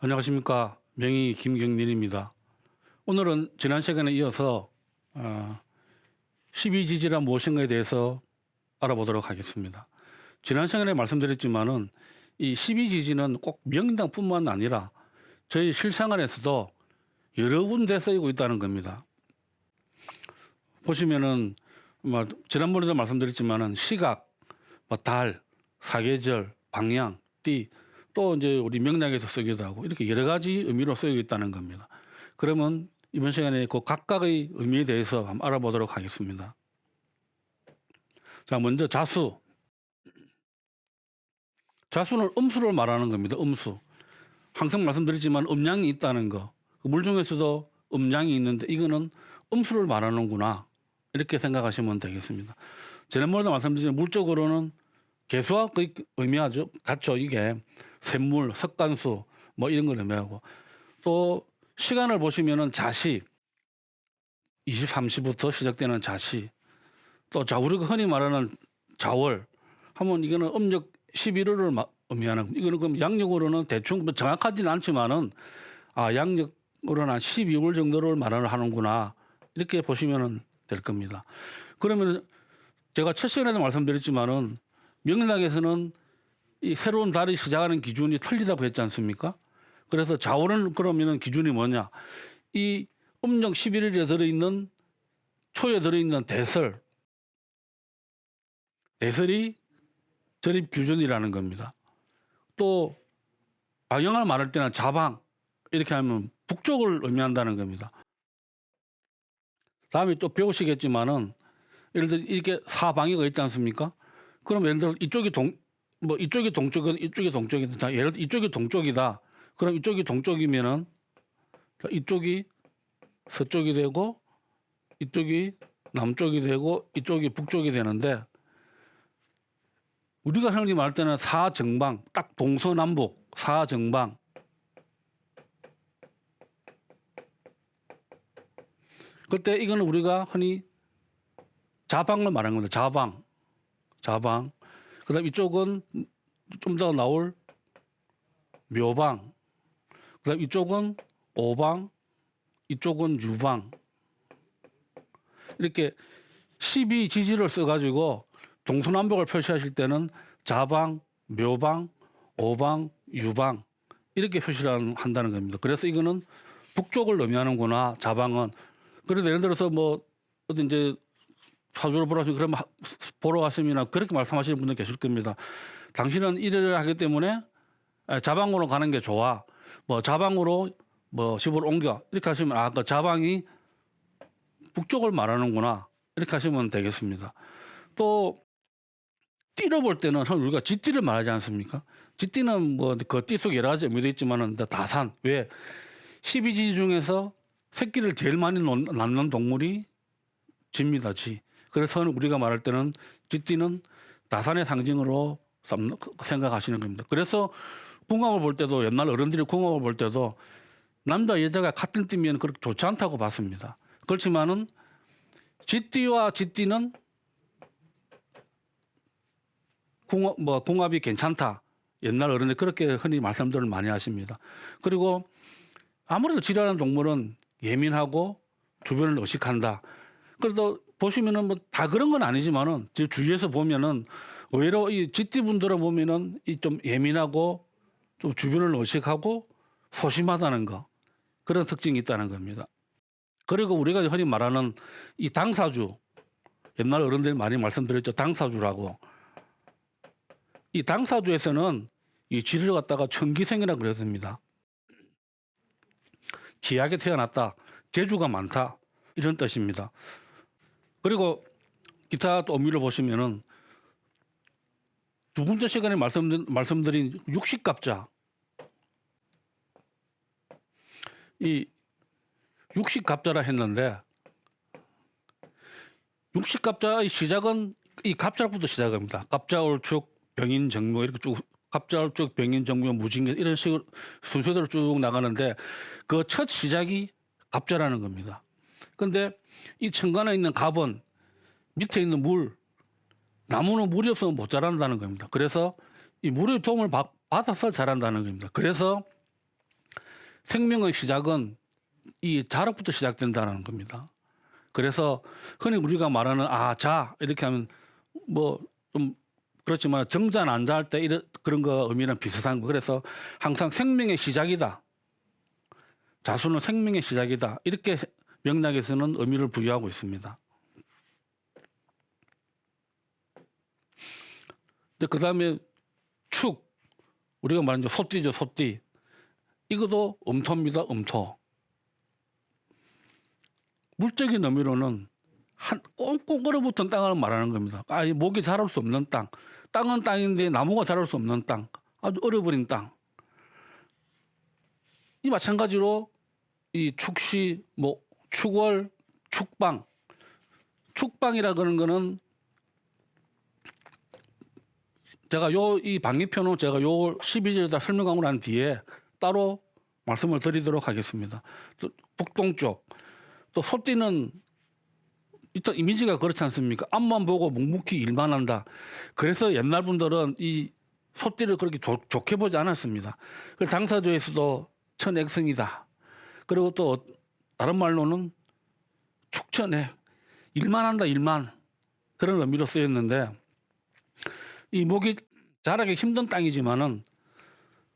안녕하십니까 명의 김경린입니다. 오늘은 지난 시간에 이어서 어, 12지지란 무엇인가에 대해서 알아보도록 하겠습니다. 지난 시간에 말씀드렸지만은 이 12지지는 꼭 명당뿐만 아니라 저희 실생활에서도 여러 군데 쓰이고 있다는 겁니다. 보시면은 뭐 지난번에도 말씀드렸지만은 시각, 뭐 달, 사계절, 방향, 띠, 또 이제 우리 명량에서 쓰기도 하고 이렇게 여러 가지 의미로 쓰이고 있다는 겁니다. 그러면 이번 시간에 그 각각의 의미에 대해서 한번 알아보도록 하겠습니다. 자, 먼저 자수. 자수는 음수를 말하는 겁니다. 음수. 항상 말씀드리지만 음량이 있다는 거. 그물 중에서도 음량이 있는데 이거는 음수를 말하는구나. 이렇게 생각하시면 되겠습니다. 지난번에도 말씀드린 물적으로는 개수와 거의 의미하죠. 같죠. 이게 샘물, 석간수 뭐 이런 걸 의미하고. 또 시간을 보시면은 자시 23시부터 시작되는 자시 또 자 우리가 흔히 말하는 자월. 하면 이거는 음력 11월을 마- 의미하는 이거는 그럼 양력으로는 대충 뭐 정확하지는 않지만은 아 양력으로는 한 12월 정도를 말을 하는구나. 이렇게 보시면 될 겁니다. 그러면 제가 첫 시간에도 말씀드렸지만은 명락에서는 이 새로운 달이 시작하는 기준이 틀리다고 했지 않습니까? 그래서 자월은 그러면은 기준이 뭐냐? 이 음력 11일에 들어있는 초에 들어있는 대설, 대설이 절입 기준이라는 겁니다. 또 방향을 말할 때는 자방 이렇게 하면 북쪽을 의미한다는 겁니다. 다음에 또 배우시겠지만은 예를 들어 이렇게 사방이가 있지 않습니까? 그럼 예를 들어 이쪽이 동 뭐 이쪽이 동쪽은 이쪽이 동쪽이다. 자, 예를 들어 이쪽이 동쪽이다. 그럼 이쪽이 동쪽이면은 자, 이쪽이 서쪽이 되고 이쪽이 남쪽이 되고 이쪽이 북쪽이 되는데 우리가 흔히 말할 때는 사정방 딱 동서남북 사정방 그때 이거는 우리가 흔히 자방을 말하는 겁니다. 자방 자방 그다음 이쪽은 좀 더 나올 묘방 그다음 이쪽은 오방 이쪽은 유방 이렇게 12 지지를 써가지고 동서남북을 표시하실 때는 자방, 묘방, 오방, 유방 이렇게 표시를 한다는 겁니다. 그래서 이거는 북쪽을 의미하는구나 자방은. 그래서 예를 들어서 뭐 어디 이제 사주를 보러 가시면 그럼 하- 보러 갔으면 그렇게 말씀하시는 분들 계실 겁니다. 당신은 일을 하기 때문에 아, 자방으로 가는 게 좋아. 뭐 자방으로 뭐 집을 옮겨 이렇게 하시면 아그 자방이 북쪽을 말하는구나 이렇게 하시면 되겠습니다. 또 띠로 볼 때는 우리가 쥐띠를 말하지 않습니까? 쥐띠는 뭐 그 띠 속에 여러 가지 의미도 있지만은 다 다산 왜 12지 중에서 새끼를 제일 많이 놓- 낳는 동물이 쥐입니다. 쥐. 그래서 우리가 말할 때는 쥐띠는 다산의 상징으로 삼- 생각하시는 겁니다. 그래서 궁합을 볼 때도 옛날 어른들이 궁합을 볼 때도 남자 여자가 같은 띠면 그렇게 좋지 않다고 봤습니다. 그렇지만은 쥐띠와 쥐띠는 궁합 뭐 궁합이 괜찮다. 옛날 어른들 그렇게 흔히 말씀들을 많이 하십니다. 그리고 아무래도 쥐라는 동물은 예민하고 주변을 의식한다. 그래도 보시면은 뭐 다 그런 건 아니지만은 제 주위에서 보면은 의외로 이 쥐띠 분들을 보면은 이 좀 예민하고 좀 주변을 의식하고 소심하다는 거 그런 특징이 있다는 겁니다. 그리고 우리가 흔히 말하는 이 당사주 옛날 어른들이 많이 말씀드렸죠 당사주라고 이 당사주에서는 이 쥐를 갖다가 천기생이라 그랬습니다. 귀하게 태어났다, 재주가 많다 이런 뜻입니다. 그리고 기타 또 의미를 보시면은 두 번째 시간에 말씀 말씀드린 육식갑자 이 육식갑자라 했는데 육식갑자의 시작은 이 갑자부터 시작합니다. 갑자올축 병인정묘 이렇게 쭉 갑자올축 병인정묘 무징계 이런 식으로 순서대로 쭉 나가는데 그 첫 시작이 갑자라는 겁니다. 근데 이 천간에 있는 갑은 밑에 있는 물 나무는 물이 없으면 못 자란다는 겁니다. 그래서 이 물의 도움을 받, 받아서 자란다는 겁니다. 그래서 생명의 시작은 이 자락부터 시작된다는 겁니다. 그래서 흔히 우리가 말하는 아 자 이렇게 하면 뭐 좀 그렇지만 정자 난자할 때 이런 그런 거 의미는 비슷한 거. 그래서 항상 생명의 시작이다. 자수는 생명의 시작이다. 이렇게 명락에서는 의미를 부여하고 있습니다. 그 다음에 축 우리가 말하는 소띠죠 소띠 이것도 음토입니다 음토 물적인 의미로는 한 꽁꽁 얼어붙은 땅을 말하는 겁니다. 아, 이 목이 자랄 수 없는 땅, 땅은 땅인데 나무가 자랄 수 없는 땅, 아주 얼어버린 땅. 이 마찬가지로 이 축시, 뭐 축월, 축방, 축방이라 그러는 거는 제가 요 이 방위표는 제가 요 12절에다 설명하고 난 뒤에 따로 말씀을 드리도록 하겠습니다. 또 북동쪽 또 소띠는 일단 이미지가 그렇지 않습니까? 앞만 보고 묵묵히 일만 한다. 그래서 옛날 분들은 이 소띠를 그렇게 좋, 좋게 보지 않았습니다. 그 당사조에서도 천액성이다. 그리고 또 다른 말로는 축천에 일만 한다 일만 그런 의미로 쓰였는데 이 목이 자라기 힘든 땅이지만은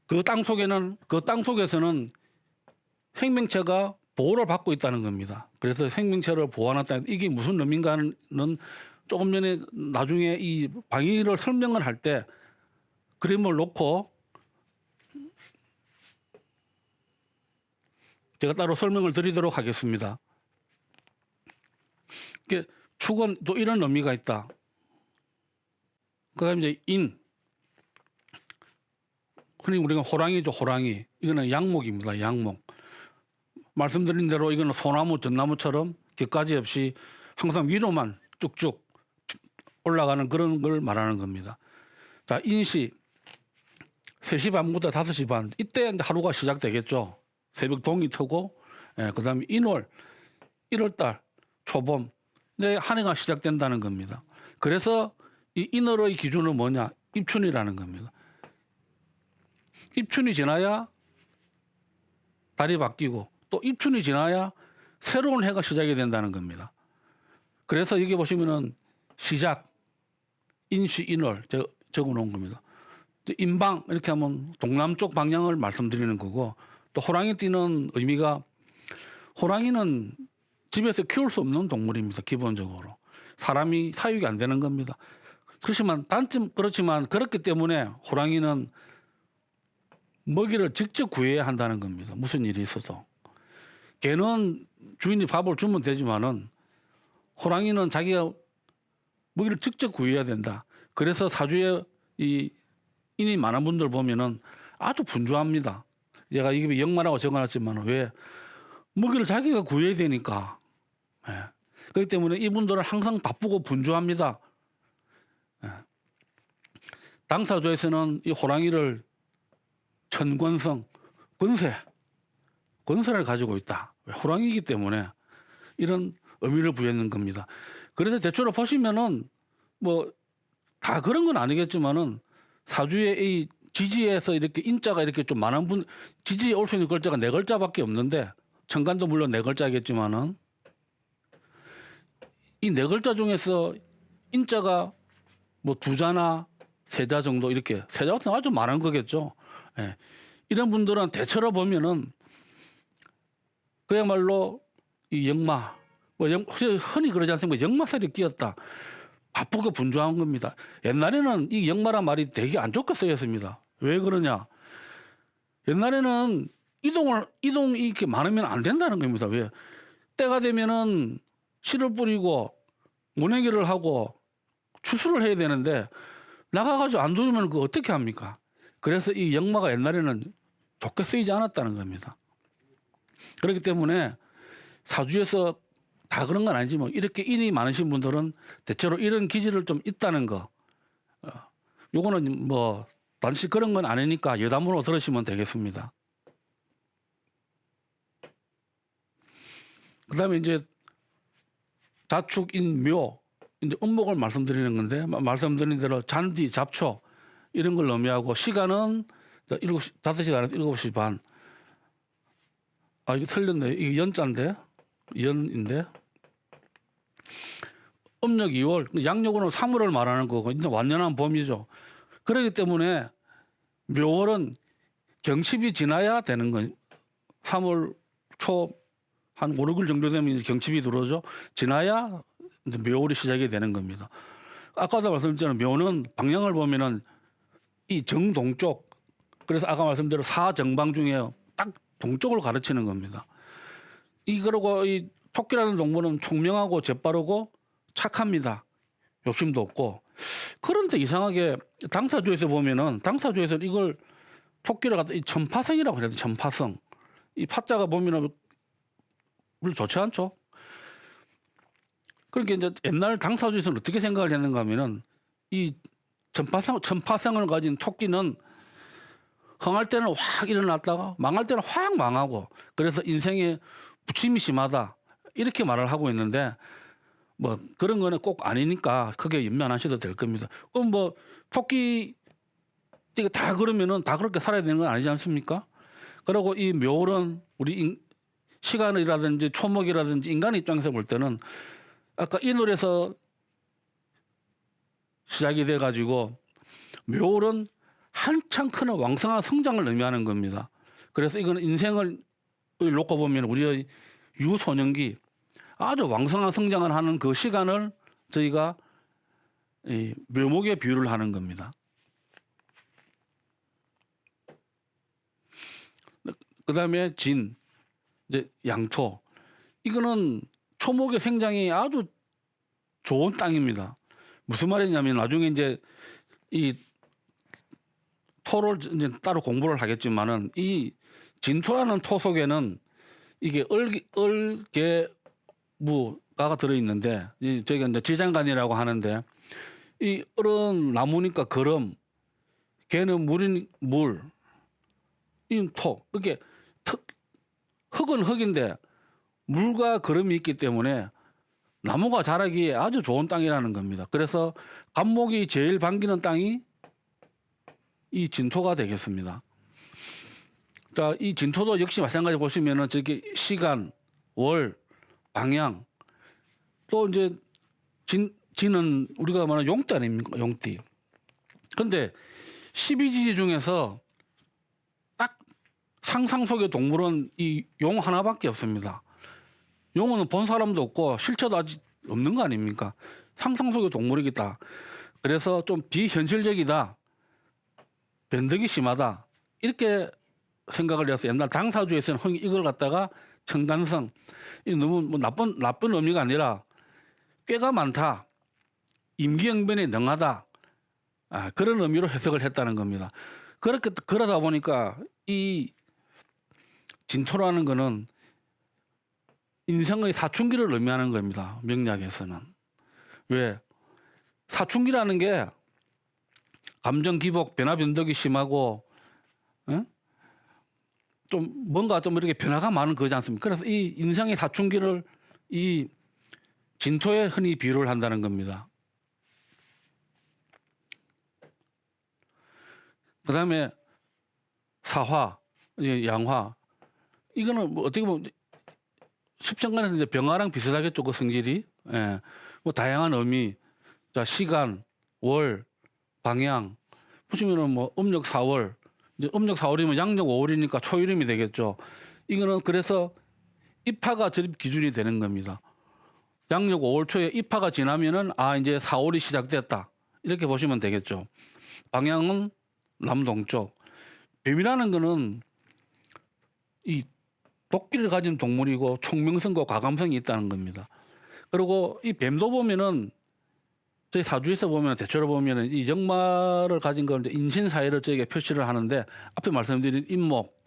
그 땅 속에는 그 땅 속에서는 생명체가 보호를 받고 있다는 겁니다. 그래서 생명체를 보호하다 이게 무슨 의미인가는 조금 전에 나중에 이 방위를 설명을 할 때 그림을 놓고 제가 따로 설명을 드리도록 하겠습니다. 이게 축은 또 이런 의미가 있다. 그다음에 이제 인. 흔히 우리가 호랑이죠 호랑이. 이거는 양목입니다 양목. 말씀드린 대로 이거는 소나무 전나무처럼 격가지 없이 항상 위로만 쭉쭉 올라가는 그런 걸 말하는 겁니다. 자 인시 3시 반부터 5시 반. 이때 하루가 시작되겠죠 새벽 동이 트고 예, 그다음에 인월 1월달 초봄 내 한 해가 시작된다는 겁니다 그래서 이 인월의 기준은 뭐냐 입춘이라는 겁니다 입춘이 지나야 달이 바뀌고 또 입춘이 지나야 새로운 해가 시작이 된다는 겁니다. 그래서 여기 보시면은 시작, 인시, 인월 제가 적어 놓은 겁니다. 또 인방 이렇게 하면 동남쪽 방향을 말씀드리는 거고 또 호랑이 띠는 의미가 호랑이는 집에서 키울 수 없는 동물입니다. 기본적으로 사람이 사육이 안 되는 겁니다. 그렇지만 단점 그렇지만 그렇기 때문에 호랑이는 먹이를 직접 구해야 한다는 겁니다. 무슨 일이 있어도. 개는 주인이 밥을 주면 되지만은 호랑이는 자기가 먹이를 직접 구해야 된다. 그래서 사주에 이 인이 많은 분들 보면은 아주 분주합니다. 제가 이게 영마라고 적어놨지만 왜 먹이를 자기가 구해야 되니까. 예. 그렇기 때문에 이분들은 항상 바쁘고 분주합니다. 예. 당사조에서는 이 호랑이를 천권성, 권세, 권세를 가지고 있다. 호랑이기 때문에 이런 의미를 부여하는 겁니다. 그래서 대체로 보시면은 뭐 다 그런 건 아니겠지만은 사주의 이 지지에서 이렇게 인자가 이렇게 좀 많은 분 지지에 올 수 있는 글자가 네 글자밖에 없는데 천간도 물론 네 글자겠지만은 이 네 글자 중에서 인자가 뭐 두 자나 세 자 정도 이렇게 세자 같은 아주 많은 거겠죠. 예. 이런 분들은 대체로 보면은 그야말로 이 역마, 뭐 영, 흔히 그러지 않습니까? 역마살이 끼었다. 바쁘고 분주한 겁니다. 옛날에는 이 역마란 말이 되게 안 좋게 쓰였습니다. 왜 그러냐? 옛날에는 이동을 이동 이렇게 많으면 안 된다는 겁니다. 왜? 때가 되면은 씨를 뿌리고 모내기를 하고 추수를 해야 되는데 나가가지고 안 돌리면 그 어떻게 합니까? 그래서 이 역마가 옛날에는 좋게 쓰이지 않았다는 겁니다. 그렇기 때문에 사주에서 다 그런 건 아니지만 이렇게 인이 많으신 분들은 대체로 이런 기질을 좀 있다는 거. 어, 요거는 뭐 단지 그런 건 아니니까 여담으로 들으시면 되겠습니다. 그다음에 이제 자축인 묘 이제 음목을 말씀드리는 건데 마- 말씀드린 대로 잔디 잡초 이런 걸 의미하고 시간은 일곱 시 다섯 시간에서 일곱 시 반. 아 이게 틀렸네. 이게 연자인데 연인데 음력 2월, 양력으로 3월을 말하는 거고 이제 완연한 봄이죠. 그렇기 때문에 묘월은 경칩이 지나야 되는 거. 3월 초 한 5, 6일 정도 되면 경칩이 들어오죠. 지나야 이제 묘월이 시작이 되는 겁니다. 아까도 말씀드렸잖아요. 묘는 방향을 보면은 이 정동쪽 그래서 아까 말씀대로 사정방 중에 딱 동쪽을 가르치는 겁니다. 이 그리고 이 토끼라는 동물은 총명하고 재빠르고 착합니다. 욕심도 없고 그런데 이상하게 당사주에서 보면은 당사주에서는 이걸 토끼를 갖다 이 천파성이라고 그래요. 천파성. 이 파자가 보면은 별로 좋지 않죠. 그러니까 이제 옛날 당사주에서는 어떻게 생각을 했는가 하면은 이 천파성 천파성을 가진 토끼는 흥할 때는 확 일어났다가 망할 때는 확 망하고 그래서 인생에 부침이 심하다 이렇게 말을 하고 있는데 뭐 그런 거는 꼭 아니니까 크게 연면 안 하셔도 될 겁니다. 그럼 뭐 토끼 다 그러면은 다 그렇게 살아야 되는 건 아니지 않습니까? 그리고 이 묘월은 우리 인- 시간이라든지 초목이라든지 인간 입장에서 볼 때는 아까 이 노래에서 시작이 돼 가지고 묘월은 한창 크는 왕성한 성장을 의미하는 겁니다. 그래서 이거는 인생을 놓고 보면 우리의 유소년기 아주 왕성한 성장을 하는 그 시간을 저희가 이 묘목에 비유를 하는 겁니다. 그 다음에 진 이제 양토 이거는 초목의 생장이 아주 좋은 땅입니다. 무슨 말이냐면 나중에 이제 이 토를 이제 따로 공부를 하겠지만은 이 진토라는 토 속에는 이게 얼기 얼개무가 들어 있는데 이 저희가 이제 지장간이라고 하는데 이 얼은 나무니까 거름 개는 물인 물, 이 토. 그게 턱- 흙은 흙인데 물과 거름이 있기 때문에 나무가 자라기에 아주 좋은 땅이라는 겁니다. 그래서 감목이 제일 반기는 땅이 이 진토가 되겠습니다. 자, 이 진토도 역시 마찬가지 보시면은 저기 시간, 월, 방향 또 이제 진 진은 우리가 말하는 용띠 아닙니까? 용띠. 근데 12지지 중에서 딱 상상 속의 동물은 이 용 하나밖에 없습니다. 용은 본 사람도 없고 실체도 아직 없는 거 아닙니까? 상상 속의 동물이겠다. 그래서 좀 비현실적이다. 변덕이 심하다. 이렇게 생각을 해서 옛날 당사주에서는 흔히 이걸 갖다가 청단성 이 너무 뭐 나쁜 나쁜 의미가 아니라 꾀가 많다. 임기응변에 능하다. 아, 그런 의미로 해석을 했다는 겁니다. 그렇게 그러다 보니까 이 진토라는 거는 인생의 사춘기를 의미하는 겁니다. 명리학에서는 왜 사춘기라는 게 감정 기복, 변화 변덕이 심하고 응? 좀 뭔가 좀 이렇게 변화가 많은 거지 않습니까? 그래서 이 인생의 사춘기를 이 진토에 흔히 비유를 한다는 겁니다. 그 다음에 사화, 이 양화 이거는 뭐 어떻게 보면 십천간에서 이제 병화랑 비슷하겠죠 그 성질이 예. 뭐 다양한 의미 자 시간 월 방향 보시면은 뭐 음력 4월 이제 음력 4월이면 양력 5월이니까 초이름이 되겠죠. 이거는 그래서 입하가 저립 기준이 되는 겁니다. 양력 5월 초에 입하가 지나면은 아 이제 4월이 시작됐다. 이렇게 보시면 되겠죠. 방향은 남동쪽. 뱀이라는 거는 이 도끼를 가진 동물이고 총명성과 과감성이 있다는 겁니다. 그리고 이 뱀도 보면은 저희 사주에서 보면 대체로 보면은 이 역마를 가진 걸 이제 인신 사회를 저에게 표시를 하는데 앞에 말씀드린 인목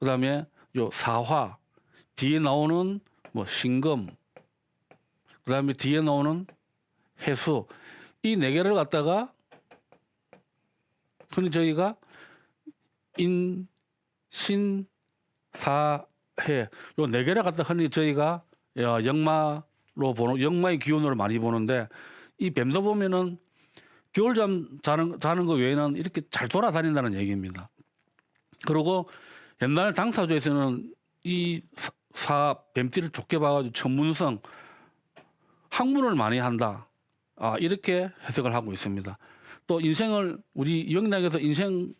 그다음에 요 사화 뒤에 나오는 뭐 신금 그다음에 뒤에 나오는 해수 이 네 개를 갖다가 흔히 저희가 인, 신, 사, 해. 요 네 개를 갖다 흔히 저희가 어, 역마로 보는 역마의 기운으로 많이 보는데 이 뱀도 보면은 겨울잠 자는 자는 거 외에는 이렇게 잘 돌아다닌다는 얘기입니다. 그리고 옛날 당사주에서는 이 사- 사 뱀띠를 좋게 봐가지고 천문성 학문을 많이 한다. 아 이렇게 해석을 하고 있습니다. 또 인생을 우리 이영락에서 인생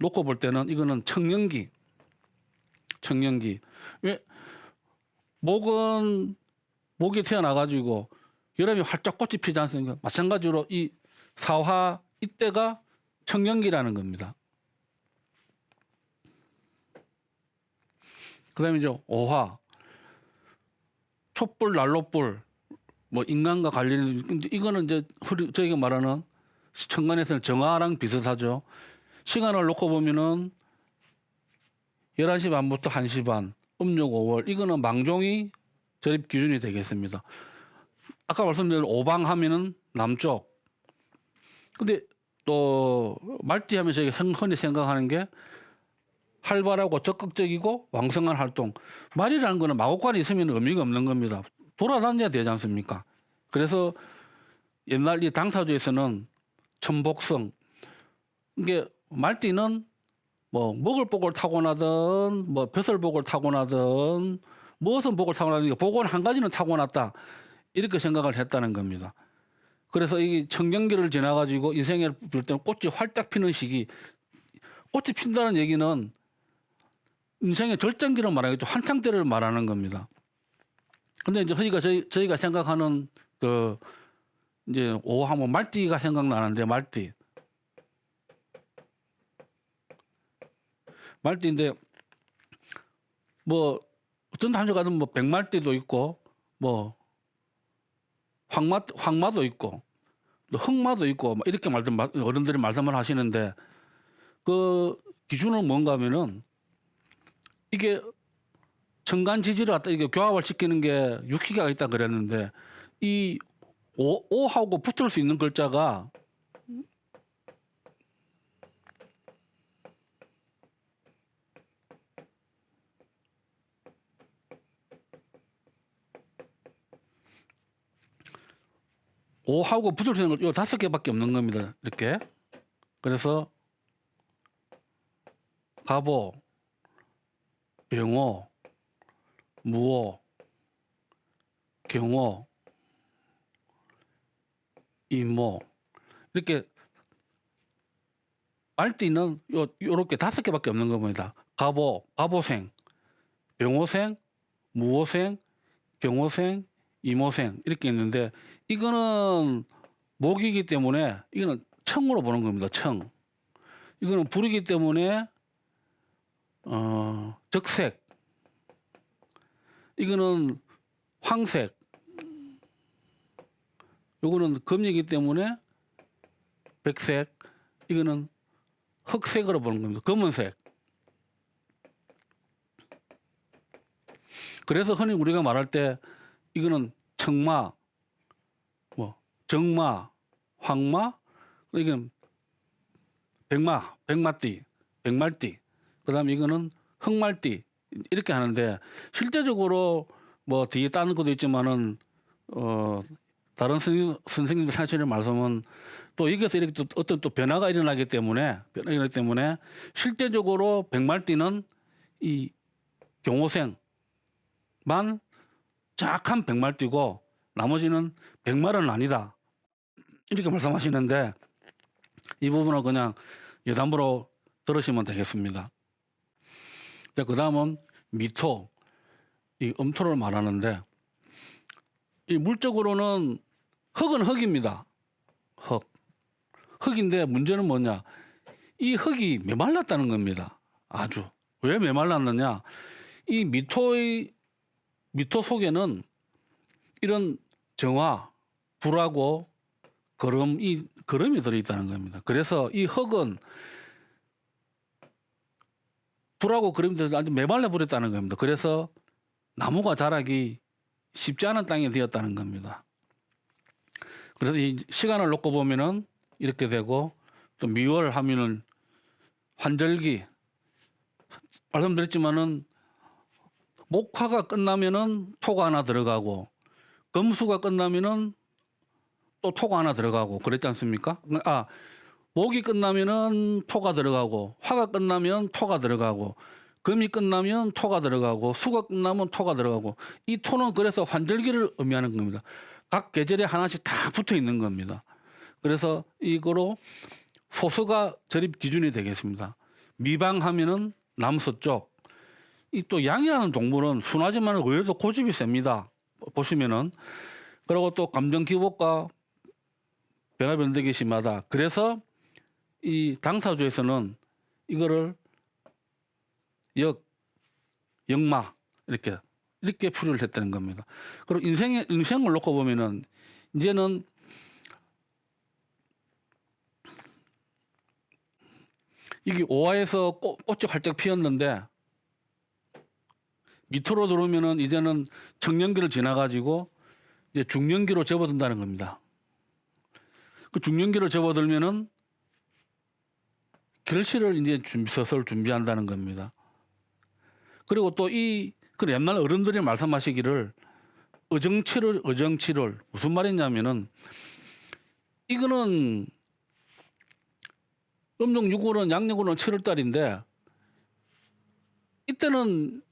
놓고 볼 때는 이거는 청년기, 청년기. 왜 목은 목이 태어나 가지고 여름에 활짝 꽃이 피지 않습니까? 마찬가지로 이 사화 이때가 청년기라는 겁니다. 그다음에 이제 오화 촛불 난로불 뭐 인간과 관련이 이거는 이제 저희가 말하는 천간에서는 정화랑 비슷하죠. 시간을 놓고 보면은 11시 반부터 1시 반, 음력 5월 이거는 망종이 저립 기준이 되겠습니다. 아까 말씀드린 오방 하면은 남쪽. 근데 또 말띠 하면 저희가 흔- 흔히 생각하는 게 활발하고 적극적이고 왕성한 활동. 말이라는 거는 마곡관이 있으면 의미가 없는 겁니다. 돌아다녀야 되지 않습니까? 그래서 옛날 이 당사주에서는 천복성 이게 말띠는 뭐 먹을 복을 타고나든 뭐 벼슬복을 타고나든 무엇은 복을 타고나든 복은 한 가지는 타고났다 이렇게 생각을 했다는 겁니다. 그래서 이 청경기를 지나가지고 인생에 볼 때는 꽃이 활짝 피는 시기 꽃이 핀다는 얘기는 인생의 절정기를 말하겠죠 한창 때를 말하는 겁니다. 근데 이제 저희가 저희, 저희가 생각하는 그 이제 오하면 말띠가 생각나는데 말띠 말띠인데 뭐 어떤 단지 가든 뭐 백말띠도 있고 뭐 황마 황마도 있고 또 흑마도 있고 막 이렇게 말씀 어른들이 말씀을 하시는데 그 기준은 뭔가 하면은 이게 청간 지지를 갖다 이게 교합을 시키는 게 유키가 있다 그랬는데 이 오, 오하고 붙을 수 있는 글자가 오하고 붙을 수 있는 걸요 다섯 개밖에 없는 겁니다. 이렇게. 그래서 가보, 병호, 무호, 경호, 이모 이렇게 말띠는 요 요렇게 다섯 개밖에 없는 겁니다. 가보, 가보생, 병호생, 무호생, 경호생, 이모생 이렇게 있는데 이거는 목이기 때문에 이거는 청으로 보는 겁니다. 청. 이거는 불이기 때문에 어, 적색. 이거는 황색. 요거는 금이기 때문에 백색. 이거는 흑색으로 보는 겁니다. 검은색. 그래서 흔히 우리가 말할 때 이거는 청마, 뭐 정마, 황마, 이건 백마, 백마띠, 백말띠. 그다음에 이거는 흑말띠 이렇게 하는데 실제적으로 뭐 뒤에 따는 것도 있지만은 어 다른 선생님, 선생님들 하시는 말씀은 또 여기서 이렇게 또 어떤 또 변화가 일어나기 때문에 변화가 일어나기 때문에 실제적으로 백말띠는 이 경호생만 정확한 백말띠고 나머지는 백말은 아니다 이렇게 말씀하시는데 이 부분은 그냥 여담으로 들으시면 되겠습니다. 그 다음은 미토, 이 음토를 말하는데 이 물적으로는 흙은 흙입니다. 흙. 흙인데 문제는 뭐냐? 이 흙이 메말랐다는 겁니다. 아주. 왜 메말랐느냐? 이 미토의 미토 속에는 이런 정화, 불하고 거름, 이 거름이 들어 있다는 겁니다. 그래서 이 흙은 불하고 그림이 아주 메말라 버렸다는 겁니다. 그래서 나무가 자라기 쉽지 않은 땅이 되었다는 겁니다. 그래서 이 시간을 놓고 보면은 이렇게 되고 또 미월 하면은 환절기 말씀드렸지만은 목화가 끝나면은 토가 하나 들어가고 금수가 끝나면은 또 토가 하나 들어가고 그랬지 않습니까? 아 목이 끝나면은 토가 들어가고 화가 끝나면 토가 들어가고 금이 끝나면 토가 들어가고 수가 끝나면 토가 들어가고 이 토는 그래서 환절기를 의미하는 겁니다. 각 계절에 하나씩 다 붙어 있는 겁니다. 그래서 이거로 소서가 저립 기준이 되겠습니다. 미방하면은 남서쪽. 이 또 양이라는 동물은 순하지만 의외로 고집이 셉니다. 보시면은 그리고 또 감정 기복과 변화 변덕이 심하다. 그래서 이 당사주에서는 이거를 역, 역마 이렇게 이렇게 풀이를 했다는 겁니다. 그리고 인생의 인생을 놓고 보면은 이제는 이게 오화에서 꽃, 꽃이 활짝 피었는데 밑으로 들어오면은 이제는 청년기를 지나가지고 이제 중년기로 접어든다는 겁니다. 그 중년기를 접어들면은 결실을 이제 준비 서서를 준비한다는 겁니다. 그리고 또 이 그 옛날 어른들이 말씀하시기를 어정치를 어정치를 무슨 말이냐면은 이거는 음력 6월은 양력으로는 7월 달인데 이때는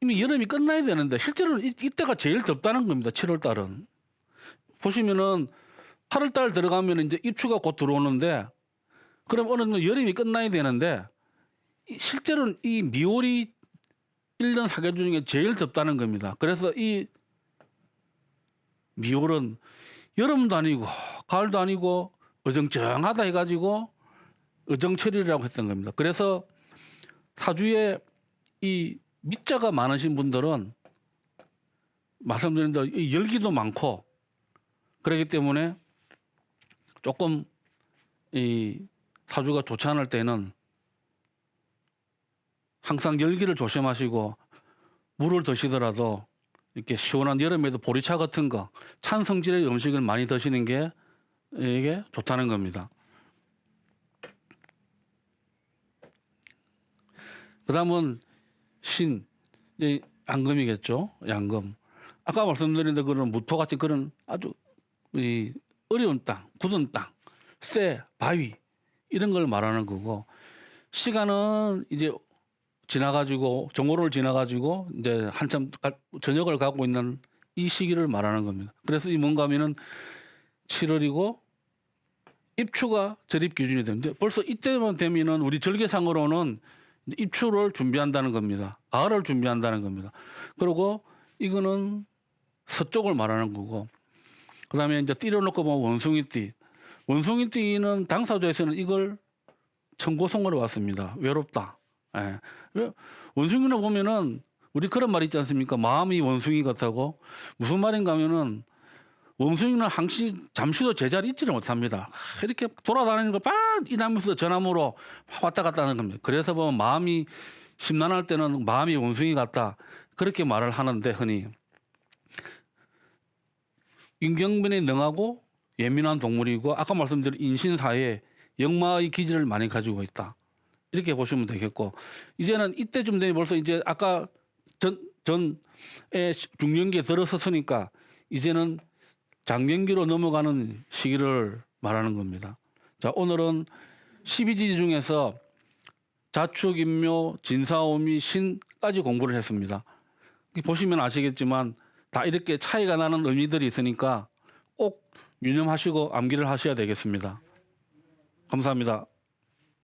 이미 여름이 끝나야 되는데 실제로는 이, 이때가 제일 덥다는 겁니다. 7월 달은 보시면은 8월 달 들어가면 이제 입추가 곧 들어오는데 그럼 어느 정도 여름이 끝나야 되는데 이- 실제로는 이 미월이 1년 사계 중에 제일 덥다는 겁니다. 그래서 이 미월은 여름도 아니고 가을도 아니고 어정쩡하다 해가지고 어정철이라고 했던 겁니다. 그래서 사주에 이 밑자가 많으신 분들은 말씀드린 대로 이 열기도 많고 그렇기 때문에 조금 이 사주가 좋지 않을 때는 항상 열기를 조심하시고 물을 드시더라도 이렇게 시원한 여름에도 보리차 같은 거 찬 성질의 음식을 많이 드시는 게 이게 좋다는 겁니다. 그다음은 신, 이 양금이겠죠. 양금. 아까 말씀드린 데 그런 무토같이 그런 아주 이 어려운 땅, 굳은 땅, 새, 바위 이런 걸 말하는 거고 시간은 이제 지나가지고 정오를 지나가지고 이제 한참 가- 저녁을 가고 있는 이 시기를 말하는 겁니다. 그래서 이 뭔가 하면은 7월이고 입추가 절입 기준이 되는데 벌써 이때만 되면은 우리 절개상으로는 입추를 준비한다는 겁니다. 가을을 준비한다는 겁니다. 그리고 이거는 서쪽을 말하는 거고 그다음에 이제 띠려놓고 보면 원숭이 띠. 원숭이 띠는 당사자에서는 이걸 청고성으로 왔습니다. 외롭다. 예. 왜- 원숭이를 보면은 우리 그런 말 있지 않습니까? 마음이 원숭이 같다고 무슨 말인가 하면은 원숭이는 항시 잠시도 제자리 있지를 못합니다. 이렇게 돌아다니는 걸막 일하면서 전화무로 왔다 갔다 하는 겁니다. 그래서 보면 마음이 심란할 때는 마음이 원숭이 같다. 그렇게 말을 하는데 흔히 인경변에 능하고 예민한 동물이고 아까 말씀드린 인신사에 역마의 기질을 많이 가지고 있다. 이렇게 보시면 되겠고 이제는 이때쯤 되면 벌써 이제 아까 전 전에 중년기에 들어섰으니까 이제는 장년기로 넘어가는 시기를 말하는 겁니다. 자 오늘은 12지 중에서 자축, 인묘, 진사오미, 신까지 공부를 했습니다. 보시면 아시겠지만 다 이렇게 차이가 나는 의미들이 있으니까 꼭 유념하시고 암기를 하셔야 되겠습니다. 감사합니다.